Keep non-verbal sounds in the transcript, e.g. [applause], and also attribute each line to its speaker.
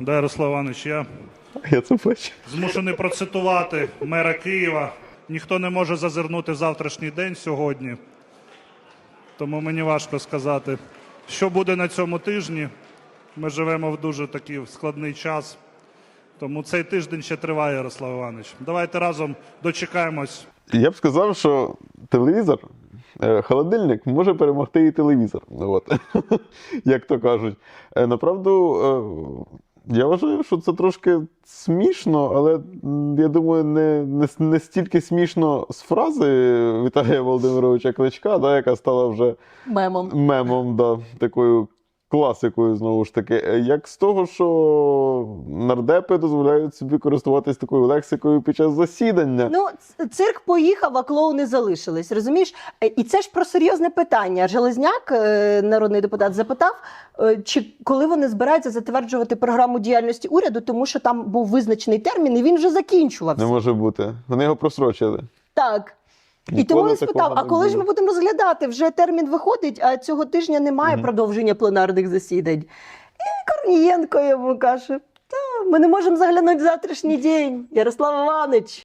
Speaker 1: Да, Ярослав Іванович, я
Speaker 2: Я це бачу.
Speaker 1: змушений процитувати мера Києва. Ніхто не може зазирнути завтрашній день сьогодні. Тому мені важко сказати, що буде на цьому тижні. Ми живемо в дуже такий складний час. Тому цей тиждень ще триває, Ярослав Іванович. Давайте разом дочекаємось.
Speaker 2: Я б сказав, що телевізор, е, холодильник може перемогти і телевізор. От. [laughs] Як то кажуть. Е, Направду, е, я вважаю, що це трошки смішно, але я думаю, не, не, не стільки смішно з фрази Віталія Володимировича Кличка, да, яка стала вже
Speaker 3: Мемом.
Speaker 2: мемом, да, такою класикою, знову ж таки, Е, як з того, що нардепи дозволяють собі користуватись такою лексикою під час засідання.
Speaker 3: Ну, цирк поїхав, а клоуни залишились. Розумієш? Е, І це ж про серйозне питання. Железняк, е, народний депутат, запитав, чи коли вони збираються затверджувати програму діяльності уряду, тому що там був визначений термін, і він вже закінчувався.
Speaker 2: Не може бути. Вони його просрочили.
Speaker 3: Так. І тому він спитав: а коли ж ми будемо розглядати? Вже термін виходить, а цього тижня немає продовження пленарних засідань. І Корнієнко йому каже: Та, ми не можемо заглянути в завтрашній день, Ярослав Іванович.